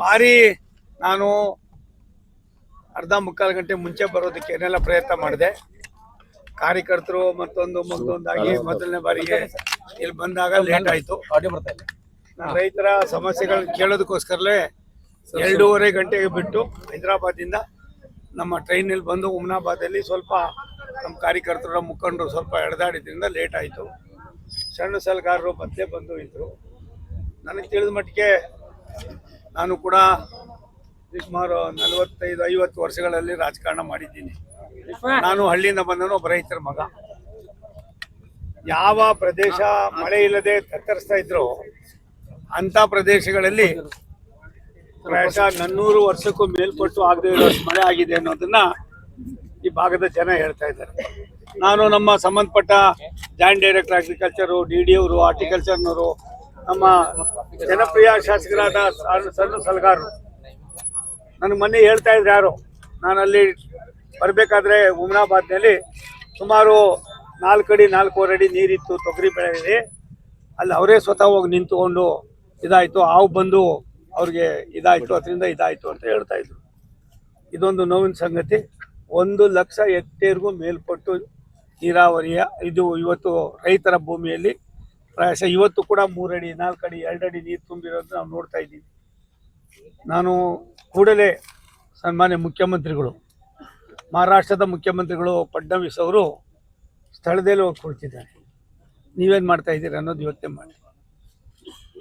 ಭಾರಿ ನಾನು ಅರ್ಧ ಮುಕ್ಕಾಲು ಗಂಟೆ ಮುಂಚೆ ಬರೋದಕ್ಕೆ ಏನೆಲ್ಲ ಪ್ರಯತ್ನ ಮಾಡಿದೆ. ಕಾರ್ಯಕರ್ತರು ಮತ್ತೊಂದು ಮತ್ತೊಂದಾಗಿ ಮೊದಲನೇ ಬಾರಿಗೆ ಇಲ್ಲಿ ಬಂದಾಗ ಲೇಟ್ ಆಯ್ತು. ನಾನು ರೈತರ ಸಮಸ್ಯೆಗಳನ್ನ ಕೇಳೋದಕ್ಕೋಸ್ಕರಲೇ ಎರಡೂವರೆ ಗಂಟೆಗೆ ಬಿಟ್ಟು ಹೈದರಾಬಾದಿಂದ ನಮ್ಮ ಟ್ರೈನಲ್ಲಿ ಬಂದು ಉಮ್ನಾಬಾದಲ್ಲಿ ಸ್ವಲ್ಪ ನಮ್ಮ ಕಾರ್ಯಕರ್ತರ ಮುಖಂಡರು ಸ್ವಲ್ಪ ಎಳೆದಾಡಿದ್ರಿಂದ ಲೇಟ್ ಆಯಿತು. ಸಣ್ಣ ಸಲಗಾರರು ಮತ್ತೆ ಬಂದು ಇದ್ದರು ನನಗೆ ತಿಳಿದ ಮಟ್ಟಿಗೆ ನಾನು ಕೂಡ ಸುಮಾರು ನಲವತ್ತೈದು ಐವತ್ತು ವರ್ಷಗಳಲ್ಲಿ ರಾಜಕಾರಣ ಮಾಡಿದ್ದೀನಿ. ನಾನು ಹಳ್ಳಿಯಿಂದ ಬಂದನು ಒಬ್ಬ ರೈತರ ಮಗ. ಯಾವ ಪ್ರದೇಶ ಮಳೆ ಇಲ್ಲದೆ ತತ್ತರಿಸ್ತಾ ಇದ್ರು ಅಂತ ಪ್ರದೇಶಗಳಲ್ಲಿ ಪ್ರಾಯಶಃ ನನ್ನೂರು ವರ್ಷಕ್ಕೂ ಮೇಲ್ಪಟ್ಟು ಆಗದೆ ಇರೋ ಮಳೆ ಆಗಿದೆ ಅನ್ನೋದನ್ನ ಈ ಭಾಗದ ಜನ ಹೇಳ್ತಾ ಇದ್ದಾರೆ. ನಾನು ನಮ್ಮ ಸಂಬಂಧಪಟ್ಟ joint director agriculture D D ಅವರು ಹಾರ್ಟಿಕಲ್ಚರ್ನವರು ನಮ್ಮ ಜನಪ್ರಿಯ ಶಾಸಕರಾದ ಸಣ್ಣ ಸಲಗಾರರು. ನನಗೆ ಮೊನ್ನೆ ಹೇಳ್ತಾ ಇದ್ರು ಯಾರು ನಾನು ಅಲ್ಲಿ ಬರಬೇಕಾದ್ರೆ ಉಮ್ನಾಬಾದ್ನಲ್ಲಿ ಸುಮಾರು ನಾಲ್ಕು ಅಡಿ, ನಾಲ್ಕೂವರೆ ಅಡಿ ನೀರಿತ್ತು, ತೊಗರಿ ಬೆಳೆ ಇದೆ ಅಲ್ಲಿ ಅವರೇ ಸ್ವತಃ ಹೋಗಿ ನಿಂತುಕೊಂಡು ಇದಾಯಿತು, ಹಾವು ಬಂದು ಅವ್ರಿಗೆ ಇದಾಯಿತು, ಅದರಿಂದ ಇದಾಯಿತು ಅಂತ ಹೇಳ್ತಾ ಇದ್ರು. ಇದೊಂದು ನೋವಿನ ಸಂಗತಿ. ಒಂದು ಲಕ್ಷ ಹೆಕ್ಟೇರ್ಗೂ ಮೇಲ್ಪಟ್ಟು ನೀರಾವರಿಯ ಇದು ಇವತ್ತು ರೈತರ ಭೂಮಿಯಲ್ಲಿ ಪ್ರಾಯಶಃ ಇವತ್ತು ಕೂಡ ಮೂರಡಿ, ನಾಲ್ಕಡಿ, ಎರಡಡಿ ನೀರು ತುಂಬಿರೋದು ನಾವು ನೋಡ್ತಾ ಇದ್ದೀವಿ. ನಾನು ಕೂಡಲೇ ಸನ್ಮಾನ್ಯ ಮುಖ್ಯಮಂತ್ರಿಗಳು, ಮಹಾರಾಷ್ಟ್ರದ ಮುಖ್ಯಮಂತ್ರಿಗಳು ಫಡ್ನವೀಸ್ ಅವರು ಸ್ಥಳದಲ್ಲಿ ಹೋಗಿ ಕೊಡ್ತಿದ್ದಾರೆ ನೀವೇನು ಮಾಡ್ತಾ ಇದ್ದೀರಿ ಅನ್ನೋದು ಯೋಚನೆ ಮಾಡಿ.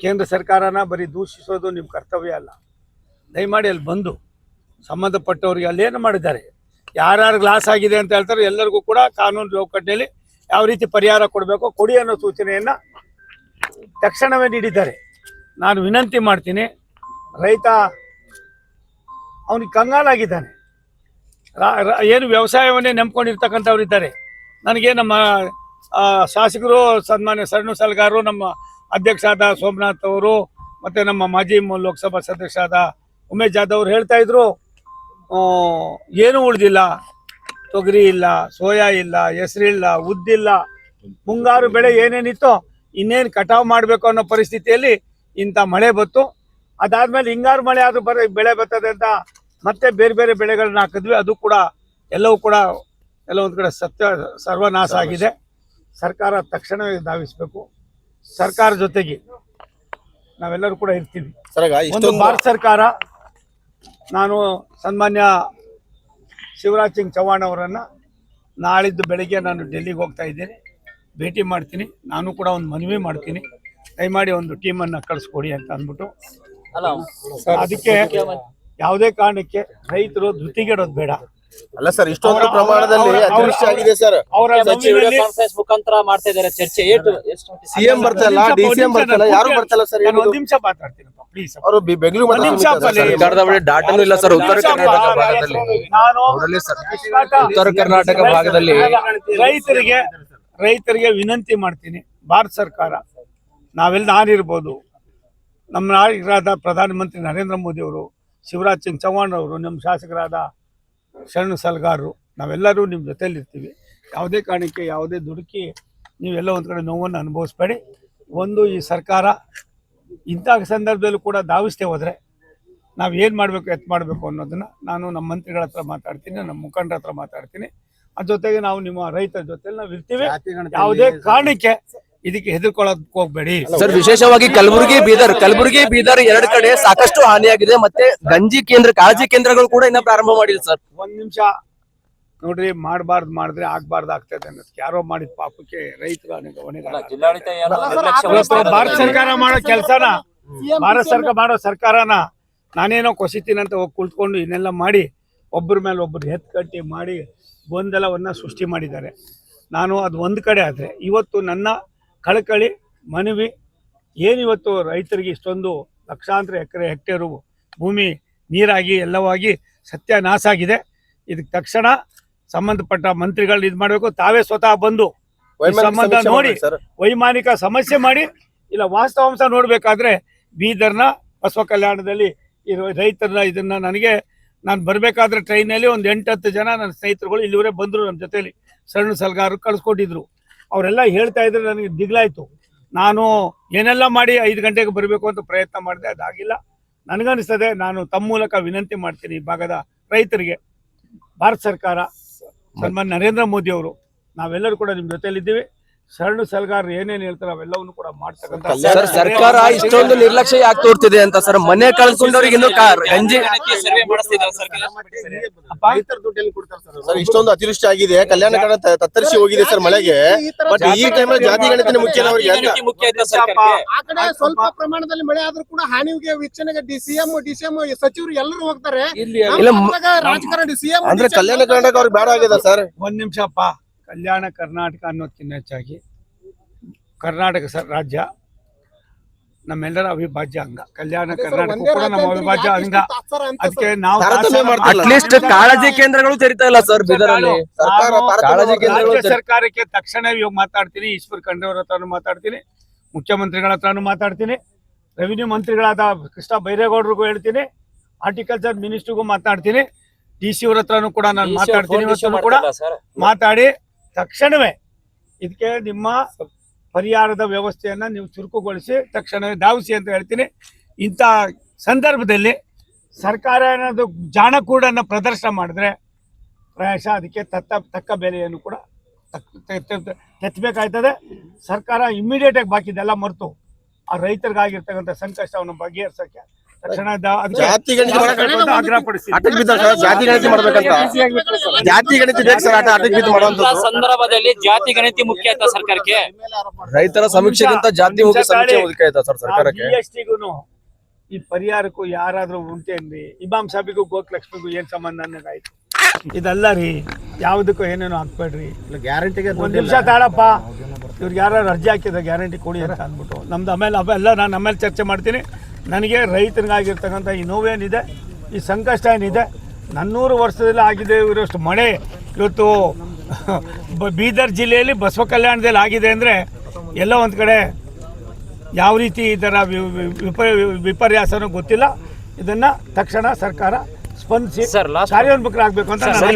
ಕೇಂದ್ರ ಸರ್ಕಾರನ ಬರೀ ದೂಷಿಸೋದು ನಿಮ್ಮ ಕರ್ತವ್ಯ ಅಲ್ಲ. ದಯಮಾಡಿ ಅಲ್ಲಿ ಬಂದು ಸಂಬಂಧಪಟ್ಟವರಿಗೆ ಅಲ್ಲೇನು ಮಾಡಿದ್ದಾರೆ? ಯಾರ್ಯಾರು ಲಾಸ್ ಆಗಿದೆ ಅಂತ ಹೇಳ್ತಾರೆ ಎಲ್ಲರಿಗೂ ಕೂಡ ಕಾನೂನು ಚೌಕಟ್ಟಿನಲ್ಲಿ ಯಾವ ರೀತಿ ಪರಿಹಾರ ಕೊಡಬೇಕು ಕೊಡಿ ಅನ್ನೋ ಸೂಚನೆಯನ್ನು ತಕ್ಷಣವೇ ನೀಡಿದ್ದಾರೆ. ನಾನು ವಿನಂತಿ ಮಾಡ್ತೀನಿ. ರೈತ ಅವನಿಗೆ ಕಂಗಾಲಾಗಿದ್ದಾನೆ. ಏನು ವ್ಯವಸಾಯವನ್ನೇ ನೆಂಪ್ಕೊಂಡಿರ್ತಕ್ಕಂಥವ್ರು ಇದ್ದಾರೆ. ನನಗೆ ನಮ್ಮ ಶಾಸಕರು ಸನ್ಮಾನ್ಯ ಸಣ್ಣ ಸಲಗಾರರು ನಮ್ಮ ಆದ ಸೋಮನಾಥ್ ಅವರು ಮತ್ತು ನಮ್ಮ ಮಾಜಿ ಲೋಕಸಭಾ ಲೋಕಸಭಾ ಆದ ಉಮೇಶ್ ಜಾಧವ್ ಅವರು ಹೇಳ್ತಾ ಇದ್ರು ಏನೂ ಉಳಿದಿಲ್ಲ. ತೊಗರಿ ಇಲ್ಲ ಸೋಯಾ ಇಲ್ಲ ಹೆಸರಿಲ್ಲ ಉದ್ದಿಲ್ಲ ಮುಂಗಾರು ಬೆಳೆ ಏನೇನಿತ್ತೋ ಇನ್ನೇನು ಕಟಾವು ಮಾಡಬೇಕು ಅನ್ನೋ ಪರಿಸ್ಥಿತಿಯಲ್ಲಿ ಇಂಥ ಮಳೆ ಬತ್ತು ಅದಾದ್ಮೇಲೆ ಹಿಂಗಾರು ಮಳೆ ಆದರೂ ಬರ ಬೆಳೆ ಬರ್ತದೆ ಅಂತ ಮತ್ತೆ ಬೇರೆ ಬೇರೆ ಬೆಳೆಗಳನ್ನ ಹಾಕಿದ್ವಿ. ಅದು ಕೂಡ ಎಲ್ಲವೂ ಕೂಡ ಎಲ್ಲ ಒಂದು ಕಡೆ ಸತ್ಯ ಸರ್ವನಾಶ ಆಗಿದೆ. ಸರ್ಕಾರ ತಕ್ಷಣವೇ ಧಾವಿಸಬೇಕು. ಸರ್ಕಾರ ಜೊತೆಗೆ ನಾವೆಲ್ಲರೂ ಕೂಡ ಇರ್ತೀವಿ. ಒಂದು ಭಾರತ ಸರ್ಕಾರ ನಾನು ಸನ್ಮಾನ್ಯ ಶಿವರಾಜ್ ಸಿಂಗ್ ಚೌಹಾಣ್ ಅವರನ್ನು ನಾಳಿದ್ದು ಬೆಳಿಗ್ಗೆ ನಾನು ಡೆಲ್ಲಿಗೆ ಹೋಗ್ತಾ ಇದ್ದೀನಿ. ಭೇಟಿ ಮಾಡ್ತೀನಿ. ನಾನು ಕೂಡ ಒಂದು ಮನವಿ ಮಾಡ್ತೀನಿ. ದಯಮಾಡಿ ಒಂದು ಟೀಮನ್ನು ಕಳಿಸ್ಕೊಡಿ ಅಂತ ಅಂದ್ಬಿಟ್ಟು. ಅದಕ್ಕೆ ಯಾವುದೇ ಕಾರಣಕ್ಕೆ ರೈತರು ಧೃತಿಗೆಡೋದು ಬೇಡ. ಅಲ್ಲ ಸರ್ ಇಷ್ಟೊಂದು ಪ್ರಮಾಣದಲ್ಲಿ ಅವರ- ಆಗಿದೆ ಸರ್. ಅವರ ಕಾನ್ಫರೆನ್ಸ್ ಮುಖಾಂತರ ಮಾಡ್ತಾ ಇದ್ದಾರೆ ಚರ್ಚೆ. ಎಷ್ಟು ಸಿಎಂ ಬರ್ತಲ್ಲ ಒಂದ್ ಡಿ ನಿಮಿಷ, ಸಿಎಂ ಒಂದ್ ನಿಮಿಷ, ಬರ್ತಲ್ಲ ಯಾರು ಬರ್ತಲ್ಲ ಸರ್? ನಾನು ಒಂದು ನಿಮಿಷ ಮಾತಾಡ್ತೀನಿ ಪ್ಲೀಸ್ ಅವರು ಬೆಂಗಳೂರು ಒಂದ್ ನಿಮಿಷ ಪಲ್ಲಿ. ಡಾಟಾನು ಇಲ್ಲ ಸರ್ ಉತ್ತರ ಕರ್ನಾಟಕ ಭಾಗದಲ್ಲಿ. ನಾನು ಸರ್ ಉತ್ತರ ಕರ್ನಾಟಕ ಭಾಗದಲ್ಲಿ ರೈತರಿಗೆ ರೈತರಿಗೆ ವಿನಂತಿ ಮಾಡ್ತೀನಿ, ಭಾರತ ಸರ್ಕಾರ, ನಾವೆಲ್ಲ ನಾನಿರ್ಬೋದು ನಮ್ಮ ನಾಯಕರಾದ ಪ್ರಧಾನಮಂತ್ರಿ ನರೇಂದ್ರ ಮೋದಿ ಅವರು, ಶಿವರಾಜ್ ಸಿಂಗ್ ಚೌಹಾಣ್ ಅವರು, ನಮ್ಮ ಶಾಸಕರಾದ ಶರಣ ಸಲಗಾರರು, ನಾವೆಲ್ಲರೂ ನಿಮ್ಮ ಜೊತೆಯಲ್ಲಿರ್ತೀವಿ ಯಾವುದೇ ಕಾರಣಕ್ಕೆ, ಯಾವುದೇ ದುಡುಕಿ ನೀವೆಲ್ಲ ಒಂದು ಕಡೆ ನೋವನ್ನು ಅನುಭವಿಸ್ಬೇಡಿ. ಒಂದು, ಈ ಸರ್ಕಾರ ಇಂಥ ಸಂದರ್ಭದಲ್ಲೂ ಕೂಡ ಧಾವಿಸ್ತೇ ಹೋದರೆ ನಾವು ಏನು ಮಾಡಬೇಕು ಎತ್ ಮಾಡಬೇಕು ಅನ್ನೋದನ್ನು ನಾನು ನಮ್ಮ ಮಂತ್ರಿಗಳ ಹತ್ರ ಮಾತಾಡ್ತೀನಿ, ನಮ್ಮ ಮುಖಂಡರ ಹತ್ರ ಮಾತಾಡ್ತೀನಿ. ಅದ್ರ ಜೊತೆಗೆ ನಾವು ನಿಮ್ಮ ರೈತರ ಜೊತೆ ನಾವು ಇರ್ತೀವಿ. ಯಾವುದೇ ಕಾರಣಕ್ಕೆ ಇದಕ್ಕೆ ಹೆದರ್ಕೊಳ್ಳೋದಕ್ಕೆ ಹೋಗ್ಬೇಡಿ. ಸರ್ ವಿಶೇಷವಾಗಿ ಕಲಬುರಗಿ ಬೀದರ್ ಕಲಬುರಗಿ ಬೀದರ್ ಎರಡು ಕಡೆ ಸಾಕಷ್ಟು ಹಾನಿಯಾಗಿದೆ ಮತ್ತೆ ಗಂಜಿ ಕೇಂದ್ರ ಕಾಳಜಿ ಕೇಂದ್ರಗಳು ಕೂಡ ಇನ್ನ ಪ್ರಾರಂಭ ಮಾಡಿಲ್ಲ ಸರ್. ಒಂದ್ ನಿಮಿಷ ನೋಡ್ರಿ ಮಾಡಬಾರ್ದು ಮಾಡಿದ್ರೆ ಆಗ್ಬಾರ್ದು ಆಗ್ತದೆ ಅನ್ನೋದಕ್ಕೆ ಯಾರೋ ಮಾಡಿದ ಪಾಪಕ್ಕೆ ರೈತರ ಭಾರತ ಸರ್ಕಾರ ಮಾಡೋ ಕೆಲಸನ ಭಾರತ ಸರ್ಕಾರ ಮಾಡೋ ಸರ್ಕಾರನ ನಾನೇನೋ ಕೊಸಿತೀನಿ ಅಂತ ಹೋಗಿ ಕುಳ್ತ್ಕೊಂಡು ಇನ್ನೆಲ್ಲ ಮಾಡಿ ಒಬ್ಬರ ಮೇಲೆ ಒಬ್ಬರು ಎತ್ಕಟ್ಟಿ ಮಾಡಿ ಗೊಂದಲವನ್ನು ಸೃಷ್ಟಿ ಮಾಡಿದ್ದಾರೆ. ನಾನು ಅದು ಒಂದು ಕಡೆ ಆದರೆ ಇವತ್ತು ನನ್ನ ಕಳಕಳಿ ಮನವಿ ಏನಿವತ್ತು ರೈತರಿಗೆ ಇಷ್ಟೊಂದು ಲಕ್ಷಾಂತರ ಎಕರೆ ಹೆಕ್ಟೇರು ಭೂಮಿ ನೀರಾಗಿ ಎಲ್ಲವಾಗಿ ಸತ್ಯನಾಶ ಆಗಿದೆ. ಇದಕ್ಕೆ ತಕ್ಷಣ ಸಂಬಂಧಪಟ್ಟ ಮಂತ್ರಿಗಳು ಇದು ಮಾಡಬೇಕು. ತಾವೇ ಸ್ವತಃ ಬಂದು ಸಂಬಂಧ ನೋಡಿ ವೈಮಾನಿಕ ಸಮಸ್ಯೆ ಮಾಡಿ ಇಲ್ಲ ವಾಸ್ತವಾಂಶ ನೋಡಬೇಕಾದ್ರೆ ಬೀದರ್ನ ಬಸವ ಕಲ್ಯಾಣದಲ್ಲಿ ಇರುವ ರೈತರ ಇದನ್ನ ನನಗೆ ನಾನು ಬರಬೇಕಾದ್ರೆ ಟ್ರೈನಲ್ಲಿ ಒಂದು ಎಂಟತ್ತು ಜನ ನನ್ನ ಸ್ನೇಹಿತರುಗಳು ಇಲ್ಲಿವರೆ ಬಂದರು ನಮ್ಮ ಜೊತೆಲಿ. ಸಣ್ಣ ಸಲಗಾರರು ಕಳಿಸ್ಕೊಟ್ಟಿದ್ರು. ಅವರೆಲ್ಲ ಹೇಳ್ತಾ ಇದ್ರೆ ನನಗೆ ದಿಗ್ಲಾಯ್ತು. ನಾನು ಏನೆಲ್ಲ ಮಾಡಿ ಐದು ಗಂಟೆಗೆ ಬರಬೇಕು ಅಂತ ಪ್ರಯತ್ನ ಮಾಡಿದೆ, ಅದಾಗಿಲ್ಲ. ನನಗನ್ನಿಸ್ತದೆ, ನಾನು ತಮ್ಮ ಮೂಲಕ ವಿನಂತಿ ಮಾಡ್ತೀನಿ ಈ ಭಾಗದ ರೈತರಿಗೆ. ಭಾರತ ಸರ್ಕಾರ, ಸನ್ಮಾನ್ಯ ನರೇಂದ್ರ ಮೋದಿ ಅವರು ನಾವೆಲ್ಲರೂ ಕೂಡ ನಿಮ್ಮ ಜೊತೆಲಿದ್ದೀವಿ. ಶರಣು ಸಲಗಾರರು ಏನೇನು ಹೇಳ್ತಾರೆ ಅವೆಲ್ಲವನ್ನು ಕೂಡ ಮಾಡ್ತಕ್ಕಂಥ ಸರ್ ಸರ್ಕಾರ ಇಷ್ಟೊಂದು ನಿರ್ಲಕ್ಷ್ಯ ಯಾಕೆ ತೋರ್ತಿದೆ ಅಂತ ಸರ್? ಮನೆ ಕಳ್ಕೊಂಡವ್ರಿಗೆ ಇನ್ನು ಗಂಜಿ ಸರ್. ಇಷ್ಟೊಂದು ಅತಿವೃಷ್ಟಿ ಆಗಿದೆ. ಕಲ್ಯಾಣ ಕನ್ನಡ ತತ್ತರಿಸಿ ಹೋಗಿದೆ ಸರ್ ಮಳೆಗೆ ಬಟ್ ಈ ಟೈಮಲ್ಲಿ ಜಾತಿ ಗಣತಿನ ಮುಖ್ಯ ಸ್ವಲ್ಪ ಪ್ರಮಾಣದಲ್ಲಿ ಮಳೆ ಆದ್ರೂ ಕೂಡ ಹಾನಿಗೆ ವೀಕ್ಷಣೆಗೆ ಡಿಸಿಎಂ ಡಿಸಿಎಂ ಸಚಿವರು ಎಲ್ಲರೂ ಹೋಗ್ತಾರೆ. ರಾಜಕಾರಣ ಡಿಸಿಎಂ ಸಿಎಂ ಅಂದ್ರೆ ಕಲ್ಯಾಣ ಕರ್ನಾಟಕ ಅವ್ರಿಗೆ ಬೇಡ ಆಗಿದೆ ಸರ್. ಒಂದ್ ನಿಮಿಷ ಅಪ್ಪ. ಕಲ್ಯಾಣ ಕರ್ನಾಟಕ ಅನ್ನೋದಕ್ಕಿಂತ ಹೆಚ್ಚಾಗಿ ಕರ್ನಾಟಕ ಸರ್ ರಾಜ್ಯ ನಮ್ಮೆಲ್ಲರ ಅವಿಭಾಜ್ಯ ಅಂಗ. ಕಲ್ಯಾಣ ಕರ್ನಾಟಕ ಕೂಡ ನಮ್ಮ ಅವಿಭಾಜ್ಯ ಅಂಗ. ಅದಕ್ಕೆ ನಾವು ಅಟ್ಲೀಸ್ಟ್ ಕಾಳಜಿ ಕೇಂದ್ರಗಳು ತೆರಿತಾ ಇಲ್ಲ ಸರ್ ಬೀದರಲ್ಲಿ. ಕಾಳಜಿ. ರಾಜ್ಯ ಸರ್ಕಾರಕ್ಕೆ ತಕ್ಷಣ ಇವಾಗ ಮಾತಾಡ್ತೀನಿ. ಈಶ್ವರ್ ಖಂಡ್ರೆ ಅವ್ರ ಹತ್ರನೂ ಮಾತಾಡ್ತೀನಿ. ಮುಖ್ಯಮಂತ್ರಿಗಳ ಹತ್ರನೂ ಮಾತಾಡ್ತೀನಿ. ರೆವಿನ್ಯೂ ಮಂತ್ರಿಗಳಾದ ಕೃಷ್ಣ ಬೈರೇಗೌಡರಿಗೂ ಹೇಳ್ತೀನಿ. ಹಾರ್ಟಿಕಲ್ಚರ್ ಮಿನಿಸ್ಟ್ರಿಗೂ ಮಾತಾಡ್ತೀನಿ. ಡಿ ಸಿ ಅವ್ರ ಹತ್ರನೂ ಕೂಡ ನಾನು ಮಾತಾಡ್ತೀನಿ ಕೂಡ. ಮಾತಾಡಿ. ತಕ್ಷಣವೇ ಇದಕ್ಕೆ ನಿಮ್ಮ ಪರಿಹಾರದ ವ್ಯವಸ್ಥೆಯನ್ನು ನೀವು ಚುರುಕುಗೊಳಿಸಿ ತಕ್ಷಣವೇ ಧಾವಿಸಿ ಅಂತ ಹೇಳ್ತೀನಿ. ಇಂಥ ಸಂದರ್ಭದಲ್ಲಿ ಸರ್ಕಾರ ಏನಾದ್ರು ಕೂಡ ಪ್ರದರ್ಶನ ಮಾಡಿದ್ರೆ ಪ್ರಾಯಶಃ ಅದಕ್ಕೆ ತತ್ತ ತಕ್ಕ ಬೆಲೆಯನ್ನು ಕೂಡ ತೆತ್ತಬೇಕಾಯ್ತದೆ ಸರ್ಕಾರ ಇಮಿಡಿಯೇಟ್ ಆಗಿ ಬಾಕಿದೆಲ್ಲ ಮರೆತು ಆ ರೈತರಿಗಾಗಿರ್ತಕ್ಕಂಥ ಸಂಕಷ್ಟವನ್ನು ಬಗೆಹರಿಸಕ್ಕೆ ಜಾತಿ ಗಣತಿ ಬಿದ್ದ ಸರ್ ಜಾತಿ ಗಣತಿ ಮಾಡ್ಬೇಕಂತ. ಜಾತಿ ಗಣತಿ ಬೇಕು ಸರ್ ಆಟ ಆಟಕ್ಕೆ ಬಿದ್ದು ಇಂಥ ಸಂದರ್ಭದಲ್ಲಿ ಜಾತಿ ಗಣತಿ ಮುಖ್ಯ ಆಯ್ತಾ ಸರ್ಕಾರಕ್ಕೆ? ರೈತರ ಸಮೀಕ್ಷೆಗಿಂತ ಜಾತಿ ಮುಖ್ಯ ಸಮೀಕ್ಷೆ ಮುಖ್ಯ ಆಯ್ತಾ ಸರ್ ಸರ್ಕಾರಕ್ಕೆ? ಈ ಪರಿಹಾರಕ್ಕೂ ಯಾರಾದ್ರೂ ಉಂಟೇನ್ರಿ ಇಮಾಮ್ ಸಾಬಿಗೂ ಗೋಕಲಕ್ಷ್ಮಿಗೂ ಏನ್ ಸಂಬಂಧ ಅನ್ನೋದಾಯ್ತು? ಇದಲ್ಲ ರೀ ಯಾವುದಕ್ಕೂ ಏನೇನೋ ಹಾಕ್ಬೇಡ್ರಿ. ಗ್ಯಾರಂಟಿಗೆ ಒಂದ್ ನಿಮಿಷ ತಾಳಪ್ಪ ಇವ್ರಿಗೆ ಯಾರು ಅರ್ಜಿ ಹಾಕಿದ್ರೆ ಗ್ಯಾರಂಟಿ ಕೊಡಿ ಅಂತ ಅಂದ್ಬಿಟ್ಟು. ನಮ್ದು ಆಮೇಲೆ ಅವೆಲ್ಲ ನಾನು ಆಮೇಲೆ ಚರ್ಚೆ ಮಾಡ್ತೀನಿ. ನನಗೆ ರೈತನಿಗಾಗಿರ್ತಕ್ಕಂಥ ಈ ನೋವೇನಿದೆ ಈ ಸಂಕಷ್ಟ ಏನಿದೆ ನನ್ನೂರು ವರ್ಷದಲ್ಲಿ ಆಗಿದೆ ಇರೋಷ್ಟು ಮಳೆ. ಇವತ್ತು ಬ- ಬೀದರ್ ಜಿಲ್ಲೆಯಲ್ಲಿ ಬಸವ ಕಲ್ಯಾಣದಲ್ಲಿ ಆಗಿದೆ ಅಂದರೆ ಎಲ್ಲ ಒಂದು ಕಡೆ ಯಾವ ರೀತಿ ಇದರ ವಿಪ ವಿಪರ್ಯಾಸನೂ ಗೊತ್ತಿಲ್ಲ. ಇದನ್ನು ತಕ್ಷಣ ಸರ್ಕಾರ ಸ್ಪಂದಿಸಿ ಕಾರ್ಯೋನ್ಮುಖರಾಗಬೇಕು ಅಂತ ನಾನು